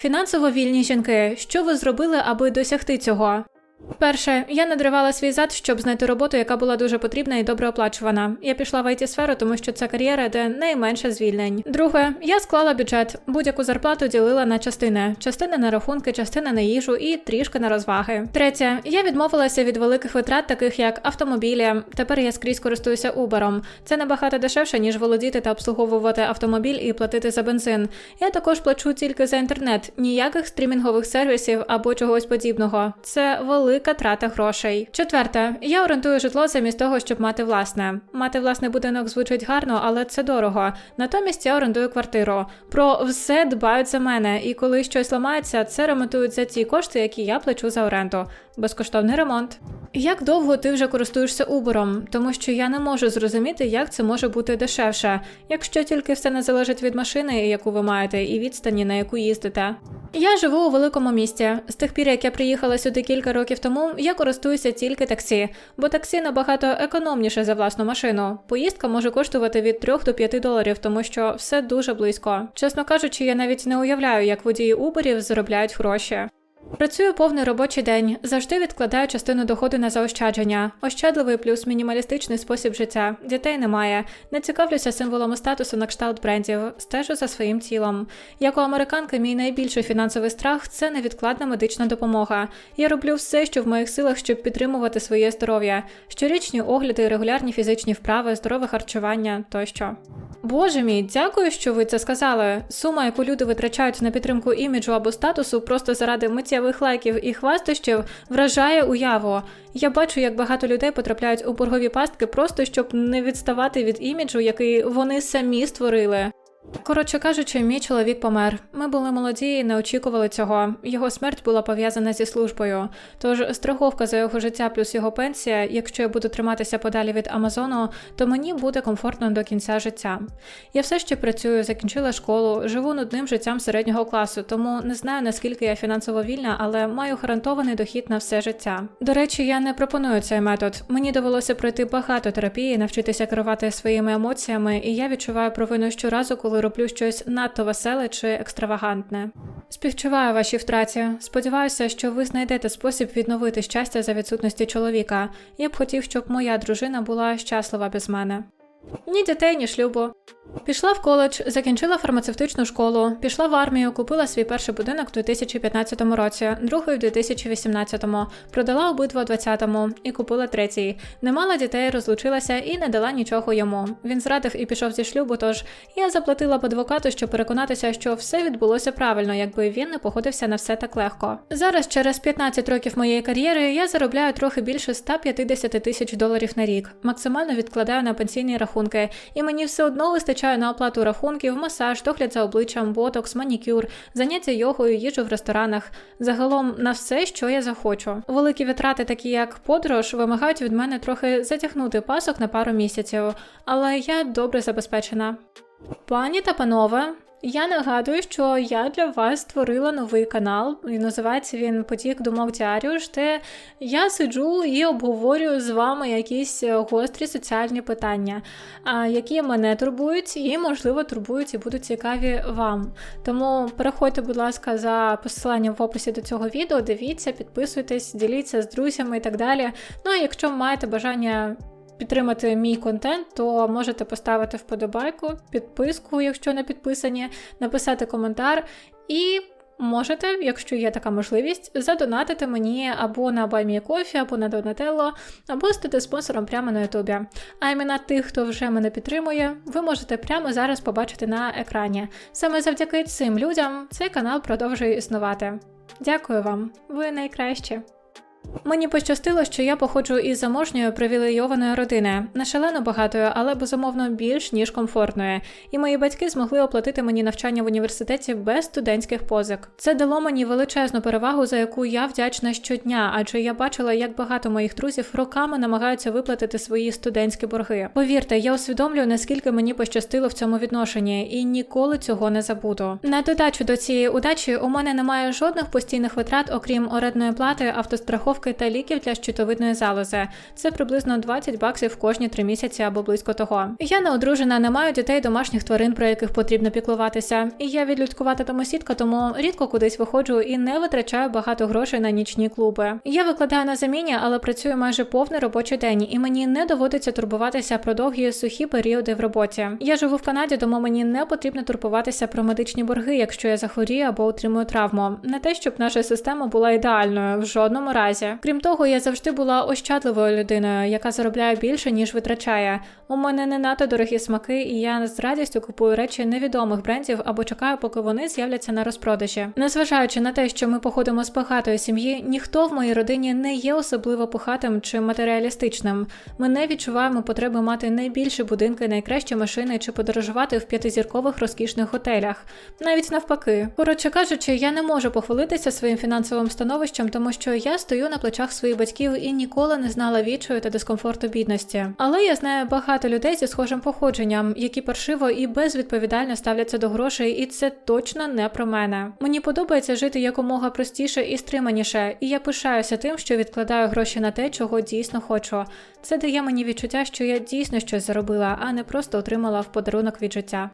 Фінансово вільні жінки. Що ви зробили, аби досягти цього? Перше, я надривала свій зад, щоб знайти роботу, яка була дуже потрібна і добре оплачувана. Я пішла в it сферу, тому що це кар'єра, де найменше звільнень. Друге, я склала бюджет. Будь-яку зарплату ділила на частини: частина на рахунки, частина на їжу і трішки на розваги. Третє, я відмовилася від великих витрат, таких як автомобілі. Тепер я скрізь користуюся Uber. Це набагато дешевше, ніж володіти та обслуговувати автомобіль і платити за бензин. Я також плачу тільки за інтернет, ніяких стрімінгових сервісів або чогось подібного. Це велика трата грошей. Четверте, я орендую житло замість того, щоб мати власне. Мати власний будинок звучить гарно, але це дорого. Натомість я орендую квартиру. Про все дбають за мене, і коли щось ламається, це ремонтують за ті кошти, які я плачу за оренду. Безкоштовний ремонт. Як довго ти вже користуєшся Uber? Тому що я не можу зрозуміти, як це може бути дешевше, якщо тільки все не залежить від машини, яку ви маєте, і відстані, на яку їздите. Я живу у великому місті. З тих пір, як я приїхала сюди кілька років тому, я користуюся тільки таксі, бо таксі набагато економніше за власну машину. Поїздка може коштувати від 3 до 5 доларів, тому що все дуже близько. Чесно кажучи, я навіть не уявляю, як водії Uberів заробляють гроші. Працюю повний робочий день, завжди відкладаю частину доходу на заощадження, ощадливий плюс мінімалістичний спосіб життя. Дітей немає, не цікавлюся символами статусу на кшталт брендів, стежу за своїм тілом. Як у американки, мій найбільший фінансовий страх це невідкладна медична допомога. Я роблю все, що в моїх силах, щоб підтримувати своє здоров'я, щорічні огляди, регулярні фізичні вправи, здорове харчування тощо. Боже мій, дякую, що ви це сказали. Сума, яку люди витрачають на підтримку іміджу або статусу просто заради миттєвих лайків і хвастощів, вражає уяву. Я бачу, як багато людей потрапляють у боргові пастки просто щоб не відставати від іміджу, який вони самі створили. Коротше кажучи, мій чоловік помер. Ми були молоді і не очікували цього. Його смерть була пов'язана зі службою. Тож страховка за його життя плюс його пенсія, якщо я буду триматися подалі від Амазону, то мені буде комфортно до кінця життя. Я все ще працюю, закінчила школу, живу нудним життям середнього класу, тому не знаю наскільки я фінансово вільна, але маю гарантований дохід на все життя. До речі, я не пропоную цей метод. Мені довелося пройти багато терапії, навчитися керувати своїми емоціями, і я відчуваю провину щоразу, коли роблю щось надто веселе чи екстравагантне. Співчуваю вашій втраті. Сподіваюся, що ви знайдете спосіб відновити щастя за відсутності чоловіка. Я б хотів, щоб моя дружина була щаслива без мене. Ні дітей, ні шлюбу. Пішла в коледж, закінчила фармацевтичну школу, пішла в армію, купила свій перший будинок у 2015 році, другий в 2018, продала обидва у 20-му і купила третій. Не мала дітей, розлучилася і не дала нічого йому. Він зрадив і пішов зі шлюбу, тож я заплатила б адвокату, щоб переконатися, що все відбулося правильно, якби він не погодився на все так легко. Зараз, через 15 років моєї кар'єри, я заробляю трохи більше 150 тисяч доларів на рік. Максимально відкладаю на пенсійні рахунки, і мені все одно вистачає на оплату рахунків, масаж, догляд за обличчям, ботокс, манікюр, заняття йогою, їжу в ресторанах. Загалом на все, що я захочу. Великі витрати, такі як подорож, вимагають від мене трохи затягнути пасок на пару місяців, але я добре забезпечена. Пані та панове, я нагадую, що я для вас створила новий канал, і називається він Потік думок Діаріуш, де я сиджу і обговорюю з вами якісь е, гострі соціальні питання, які мене турбують і, можливо, турбують і будуть цікаві вам. Тому переходьте, будь ласка, за посиланням в описі до цього відео, дивіться, підписуйтесь, діліться з друзями і так далі. Ну а якщо маєте бажання підтримати мій контент, то можете поставити вподобайку, підписку, якщо не підписані, написати коментар і. Можете, якщо є така можливість, задонатити мені або на BuyMeCoffee, або на Donatello, або стати спонсором прямо на Ютубі. А імена тих, хто вже мене підтримує, ви можете прямо зараз побачити на екрані. Саме завдяки цим людям цей канал продовжує існувати. Дякую вам, ви найкращі. Мені пощастило, що я походжу із заможньої привілейованої родини, не шалено багатої, але безумовно більш ніж комфортної. І мої батьки змогли оплатити мені навчання в університеті без студентських позик. Це дало мені величезну перевагу, за яку я вдячна щодня, адже я бачила, як багато моїх друзів роками намагаються виплатити свої студентські борги. Повірте, я усвідомлюю, наскільки мені пощастило в цьому відношенні, і ніколи цього не забуду. На додачу до цієї удачі у мене немає жодних постійних витрат, окрім орендної плати, автостраховки страховки та ліків для щитовидної залози. Це приблизно 20 баксів кожні три місяці або близько того. Я не одружена, не маю дітей, домашніх тварин, про яких потрібно піклуватися. І я відлюдкувати домосідка, тому рідко кудись виходжу і не витрачаю багато грошей на нічні клуби. Я викладаю на заміні, але працюю майже повний робочий день, і мені не доводиться турбуватися про довгі сухі періоди в роботі. Я живу в Канаді, тому мені не потрібно турбуватися про медичні борги, якщо я захворію або отримую травму. Не те, щоб наша система була ідеальною в жодному разі. Крім того, я завжди була ощадливою людиною, яка заробляє більше ніж витрачає. У мене не надто дорогі смаки, і я з радістю купую речі невідомих брендів або чекаю, поки вони з'являться на розпродажі. Незважаючи на те, що ми походимо з багатої сім'ї, ніхто в моїй родині не є особливо пухатим чи матеріалістичним. Ми не відчуваємо потреби мати найбільші будинки, найкращі машини чи подорожувати в п'ятизіркових розкішних готелях. Навіть навпаки. Коротше кажучи, я не можу похвалитися своїм фінансовим становищем, тому що я стою на плечах своїх батьків і ніколи не знала відчаю та дискомфорту бідності. Але я знаю багато людей зі схожим походженням, які паршиво і безвідповідально ставляться до грошей, і це точно не про мене. Мені подобається жити якомога простіше і стриманіше, і я пишаюся тим, що відкладаю гроші на те, чого дійсно хочу. Це дає мені відчуття, що я дійсно щось заробила, а не просто отримала в подарунок від життя.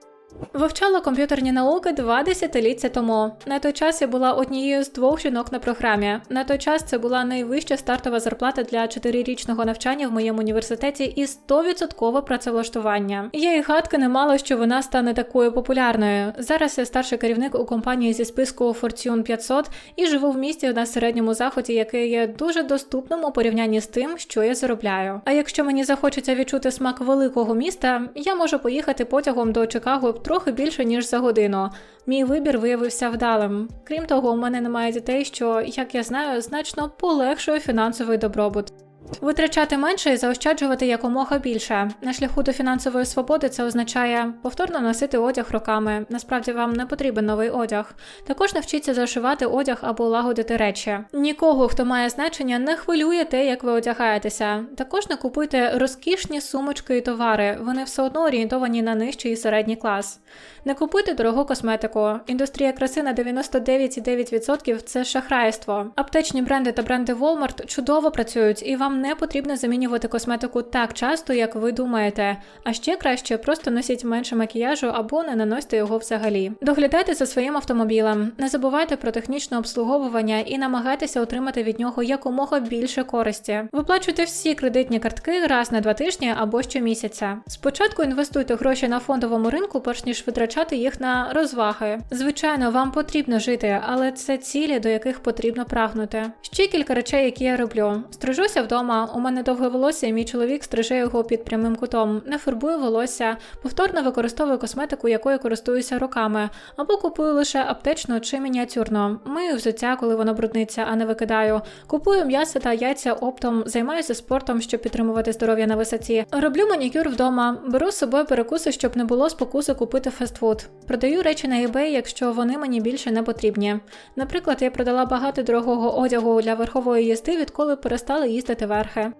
Вивчала комп'ютерні науки два десятиліття тому. На той час я була однією з двох жінок на програмі. На той час це була найвища стартова зарплата для чотирирічного навчання в моєму університеті і 100% працевлаштування. Я і гадки не мала, що вона стане такою популярною. Зараз я старший керівник у компанії зі списку Fortune 500 і живу в місті на середньому заході, яке є дуже доступним у порівнянні з тим, що я заробляю. А якщо мені захочеться відчути смак великого міста, я можу поїхати потягом до Чикаго трохи більше ніж за годину. Мій вибір виявився вдалим. Крім того, у мене немає дітей, що, як я знаю, значно полегшує фінансовий добробут. Витрачати менше і заощаджувати якомога більше. На шляху до фінансової свободи це означає повторно носити одяг роками. Насправді вам не потрібен новий одяг. Також навчіться зашивати одяг або лагодити речі. Нікого, хто має значення, не хвилює те, як ви одягаєтеся. Також не купуйте розкішні сумочки і товари. Вони все одно орієнтовані на нижчий і середній клас. Не купуйте дорогу косметику. Індустрія краси на 99,9% це шахрайство. Аптечні бренди та бренди Walmart чудово працюють, і вам не потрібно замінювати косметику так часто, як ви думаєте. А ще краще просто носіть менше макіяжу або не наносьте його взагалі. Доглядайте за своїм автомобілем, не забувайте про технічне обслуговування і намагайтеся отримати від нього якомога більше користі. Виплачуйте всі кредитні картки раз на два тижні або щомісяця. Спочатку інвестуйте гроші на фондовому ринку, перш ніж витрачати їх на розваги. Звичайно, вам потрібно жити, але це цілі, до яких потрібно прагнути. Ще кілька речей, які я роблю. Стрижуся вдома. У мене довге волосся, і мій чоловік стриже його під прямим кутом. Не фарбую волосся, повторно використовую косметику, якою користуюся роками, або купую лише аптечну чи мініатюрну. Мию взуття, коли воно брудниться, а не викидаю. Купую м'ясо та яйця оптом, займаюся спортом, щоб підтримувати здоров'я на висоті. Роблю манікюр вдома, беру з собою перекуси, щоб не було спокуси купити фастфуд. Продаю речі на eBay, якщо вони мені більше не потрібні. Наприклад, я продала багато дорогого одягу для верхової їзди, відколи перестала їздити верхи.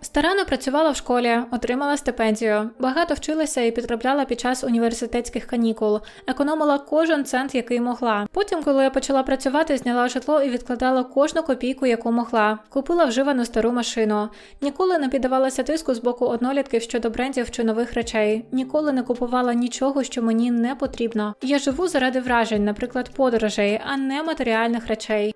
Старано працювала в школі, отримала стипендію, багато вчилася і підробляла під час університетських канікул, економила кожен цент, який могла. Потім, коли я почала працювати, зняла житло і відкладала кожну копійку, яку могла. Купила вживану стару машину. Ніколи не піддавалася тиску з боку однолітків щодо брендів чи нових речей. Ніколи не купувала нічого, що мені не потрібно. Я живу заради вражень, наприклад, подорожей, а не матеріальних речей.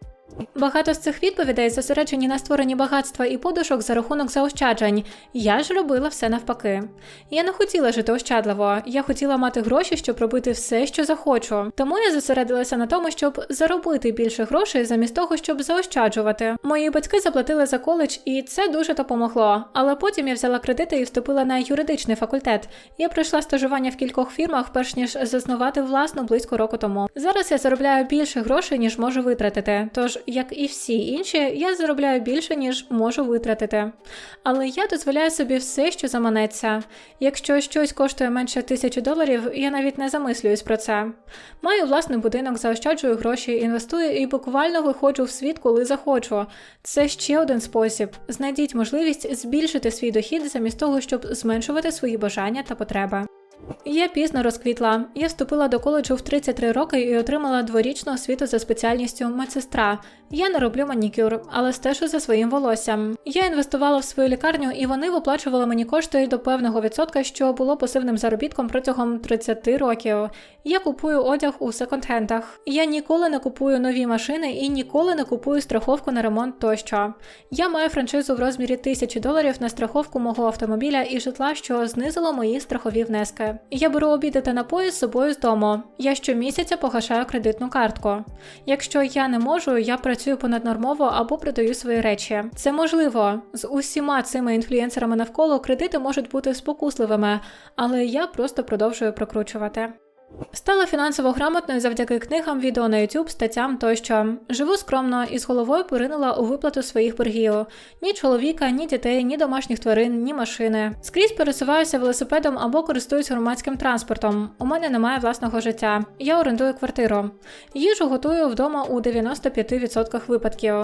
Багато з цих відповідей зосереджені на створенні багатства і подушок за рахунок заощаджень. Я ж робила все навпаки. Я не хотіла жити ощадливо, я хотіла мати гроші, щоб робити все, що захочу. Тому я зосередилася на тому, щоб заробити більше грошей замість того, щоб заощаджувати. Мої батьки заплатили за коледж, і це дуже допомогло. Але потім я взяла кредити і вступила на юридичний факультет. Я пройшла стажування в кількох фірмах, перш ніж заснувати власну близько року тому. Зараз я заробляю більше грошей, ніж можу витратити. Тож як і всі інші, я заробляю більше, ніж можу витратити. Але я дозволяю собі все, що заманеться. Якщо щось коштує менше тисячі доларів, я навіть не замислююсь про це. Маю власний будинок, заощаджую гроші, інвестую і буквально виходжу в світ, коли захочу. Це ще один спосіб. Знайдіть можливість збільшити свій дохід замість того, щоб зменшувати свої бажання та потреби. Я пізно розквітла. Я вступила до коледжу в 33 роки і отримала дворічну освіту за спеціальністю медсестра. Я не роблю манікюр, але стежу за своїм волоссям. Я інвестувала в свою лікарню, і вони виплачували мені кошти до певного відсотка, що було пасивним заробітком протягом 30 років. Я купую одяг у секонд-хендах. Я ніколи не купую нові машини і ніколи не купую страховку на ремонт тощо. Я маю франшизу в розмірі тисячі доларів на страховку мого автомобіля і житла, що знизило мої страхові внески. Я беру обіди та напої з собою з дому. Я щомісяця погашаю кредитну картку. Якщо я не можу, я працюю понаднормово або продаю свої речі. Це можливо. З усіма цими інфлюенсерами навколо кредити можуть бути спокусливими, але я просто продовжую прокручувати. Стала фінансово грамотною завдяки книгам, відео на YouTube, статтям тощо. Живу скромно і з головою поринула у виплату своїх боргів. Ні чоловіка, ні дітей, ні домашніх тварин, ні машини. Скрізь пересуваюся велосипедом або користуюсь громадським транспортом. У мене немає власного життя. Я орендую квартиру. Їжу готую вдома у 95% випадків.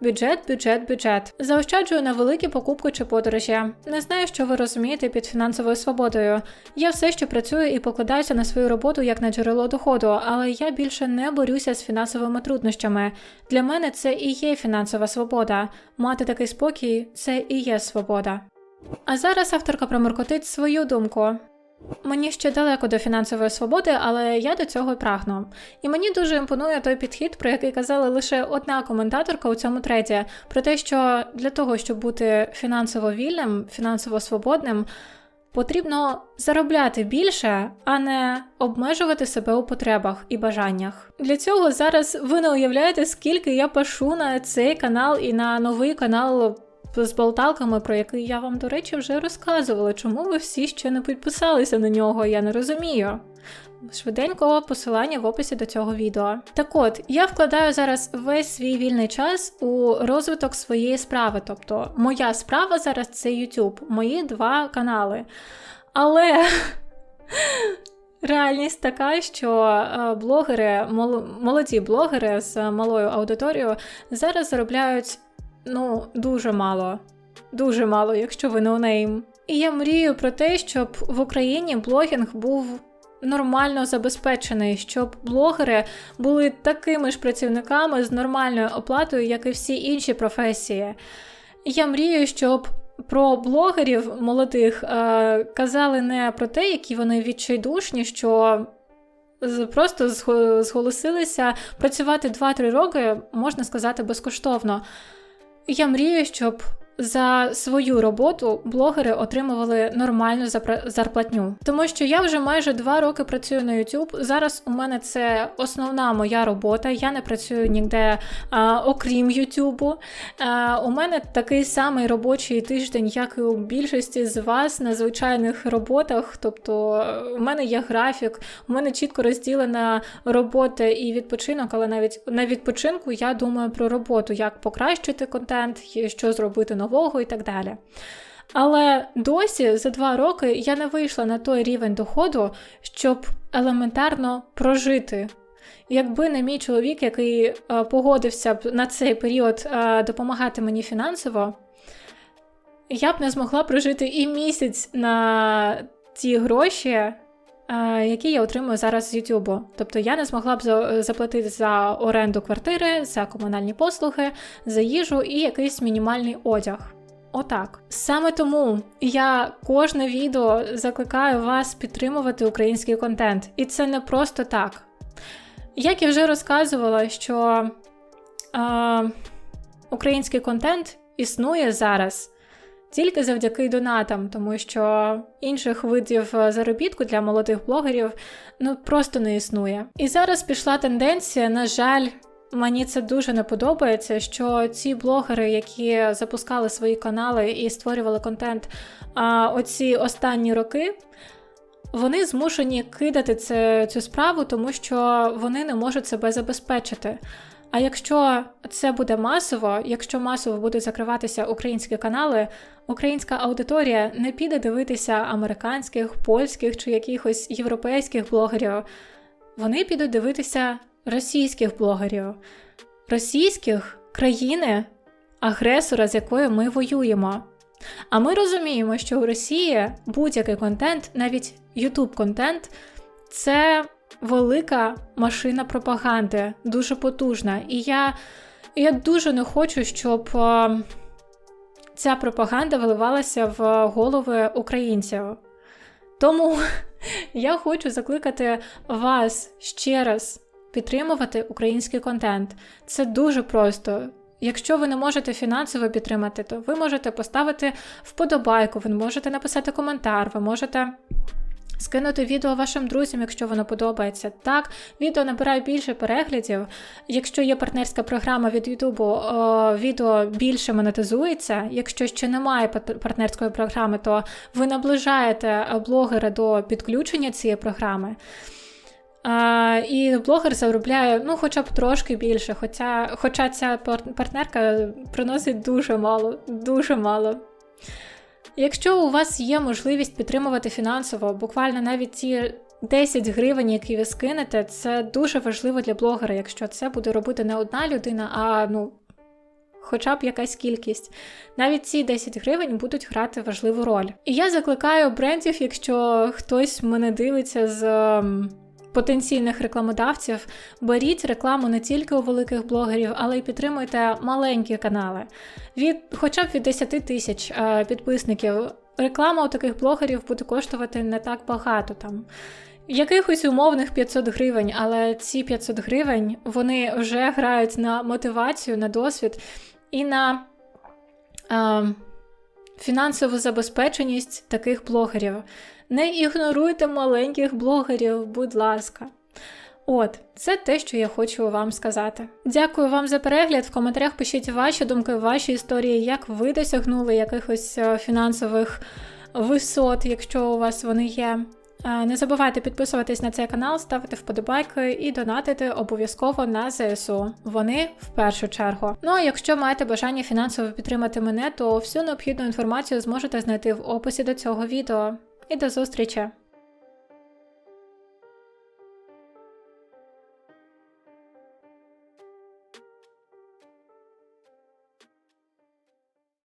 Бюджет, бюджет, бюджет. Заощаджую на великі покупки чи подорожі. Не знаю, що ви розумієте під фінансовою свободою. Я все ще працюю і покладаюся на свою роботу як на джерело доходу, але я більше не борюся з фінансовими труднощами. Для мене це і є фінансова свобода. Мати такий спокій це і є свобода. А зараз авторка проморкотить свою думку. Мені ще далеко до фінансової свободи, але я до цього й прагну. І мені дуже імпонує той підхід, про який казала лише одна коментаторка у цьому треті, про те, що для того, щоб бути фінансово вільним, фінансово свободним, потрібно заробляти більше, а не обмежувати себе у потребах і бажаннях. Для цього зараз ви не уявляєте, скільки я пишу на цей канал і на новий канал. З болталками, про який я вам, до речі, вже розказувала, чому ви всі ще не підписалися на нього, я не розумію. Швиденько посилання в описі до цього відео. Так от, я вкладаю зараз весь свій вільний час у розвиток своєї справи. Тобто, моя справа зараз це YouTube, мої два канали. Але реальність така, що е, блогери, молоді блогери з малою аудиторією зараз заробляють ну, дуже мало. Дуже мало, якщо ви ноунейм. І я мрію про те, щоб в Україні блогінг був нормально забезпечений, щоб блогери були такими ж працівниками з нормальною оплатою, як і всі інші професії. Я мрію, щоб про блогерів молодих е, казали не про те, які вони відчайдушні, що просто зголосилися працювати 2-3 роки, можна сказати, безкоштовно. Я мрію, щоб за свою роботу блогери отримували нормальну зарплатню. Тому що я вже майже два роки працюю на YouTube. Зараз у мене це основна моя робота. Я не працюю ніде а, окрім YouTube. А, У мене такий самий робочий тиждень, як і у більшості з вас на звичайних роботах. Тобто у мене є графік, у мене чітко розділена робота і відпочинок, але навіть на відпочинку я думаю про роботу, як покращити контент, що зробити на нового і так далі. Але досі за два роки я не вийшла на той рівень доходу, щоб елементарно прожити. Якби не мій чоловік, який е, погодився б на цей період е, допомагати мені фінансово, я б не змогла прожити і місяць на ті гроші, які я отримую зараз з Ютубу. Тобто я не змогла б заплатити за оренду квартири, за комунальні послуги, за їжу і якийсь мінімальний одяг. Отак. Саме тому я кожне відео закликаю вас підтримувати український контент. І це не просто так. Як я вже розказувала, що е, український контент існує зараз тільки завдяки донатам, тому що інших видів е, заробітку для молодих блогерів ну просто не існує. І зараз пішла тенденція, на жаль. Мені це дуже не подобається, що ці блогери, які запускали свої канали і створювали контент а, оці останні роки, вони змушені кидати це, цю справу, тому що вони не можуть себе забезпечити. А якщо це буде масово, якщо масово будуть закриватися українські канали, українська аудиторія не піде дивитися американських, польських чи якихось європейських блогерів. Вони підуть дивитися російських блогерів, російських країни, агресора, з якою ми воюємо. А ми розуміємо, що у Росії будь-який контент, навіть YouTube контент, це велика машина пропаганди, дуже потужна. І я, я дуже не хочу, щоб е, ця пропаганда виливалася в голови українців. Тому я хочу закликати вас ще раз підтримувати український контент. Це дуже просто. Якщо ви не можете фінансово підтримати, то ви можете поставити вподобайку, ви можете написати коментар, ви можете скинути відео вашим друзям, якщо воно подобається. Так, відео набирає більше переглядів. Якщо є партнерська програма від Ютубу, відео більше монетизується. Якщо ще немає партнерської програми, то ви наближаєте блогера до підключення цієї програми. А, і блогер заробляє ну, хоча б трошки більше, хоча, хоча ця партнерка приносить дуже мало, дуже мало. Якщо у вас є можливість підтримувати фінансово, буквально навіть ті 10 гривень, які ви скинете, це дуже важливо для блогера, якщо це буде робити не одна людина, а ну, хоча б якась кількість. Навіть ці 10 гривень будуть грати важливу роль. І я закликаю брендів, якщо хтось мене дивиться з. Потенційних рекламодавців беріть рекламу не тільки у великих блогерів, але й підтримуйте маленькі канали від хоча б від 10 тисяч е, підписників. Реклама у таких блогерів буде коштувати не так багато там. Якихось умовних 500 гривень, але ці 500 гривень вони вже грають на мотивацію, на досвід і на е, фінансову забезпеченість таких блогерів. Не ігноруйте маленьких блогерів, будь ласка. От, це те, що я хочу вам сказати. Дякую вам за перегляд. В коментарях пишіть ваші думки, ваші історії, як ви досягнули якихось е, фінансових висот, якщо у вас вони є. Е, Не забувайте підписуватись на цей канал, ставити вподобайки і донатити обов'язково на ЗСУ. Вони в першу чергу. Ну а якщо маєте бажання фінансово підтримати мене, то всю необхідну інформацію зможете знайти в описі до цього відео. І до зустрічі!